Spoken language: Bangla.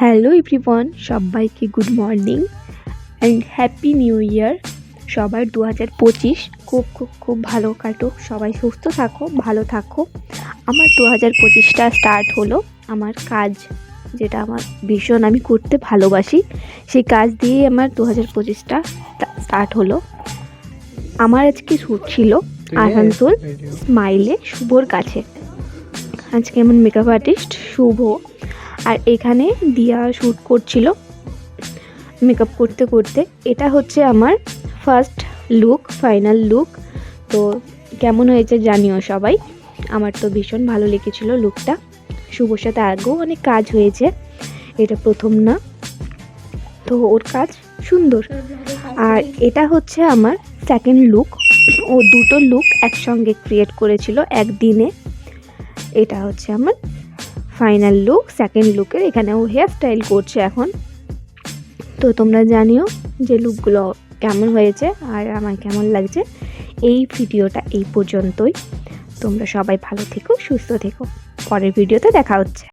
হ্যালো এভরিওয়ান সবাইকে good morning and happy new year সবার দু হাজার পঁচিশ খুব খুব খুব ভালো কাটুক। সবাই সুস্থ থাকো ভালো থাকো। আমার দু হাজার পঁচিশটা স্টার্ট হলো। আমার কাজ যেটা আমার ভীষণ আমি করতে ভালোবাসি সেই কাজ দিয়েই আমার দু হাজার পঁচিশটা স্টার্ট হলো। আমার আজকে শ্যুট ছিল আসানসোল স্মাইলে শুভর কাছে। আজকে আমার মেকআপ আর্টিস্ট শুভ। আর এখানে দিয়া শ্যুট করছিল মেকআপ করতে করতে। এটা হচ্ছে আমার ফার্স্ট লুক ফাইনাল লুক তো কেমন হয়েছে জানিও সবাই। আমার তো ভীষণ ভালো লেগেছিল লুকটা শুভর সাথে আগেও অনেক কাজ হয়েছে। এটা প্রথম না। তো ওর কাজ সুন্দর। আর এটা হচ্ছে আমার সেকেন্ড লুক ও দুটো লুক একসঙ্গে ক্রিয়েট করেছিল একদিনে। এটা হচ্ছে আমার ফাইনাল লুক সেকেন্ড লুকের এখানে ও হেয়ার স্টাইল করছে এখন। তো তোমরা জানিও যে লুকগুলো কেমন হয়েছে আর আমার কেমন লাগছে। এই ভিডিওটা এই পর্যন্তই। তোমরা সবাই ভালো থেকো, সুস্থ থেকো। পরের ভিডিওতে দেখা হচ্ছে।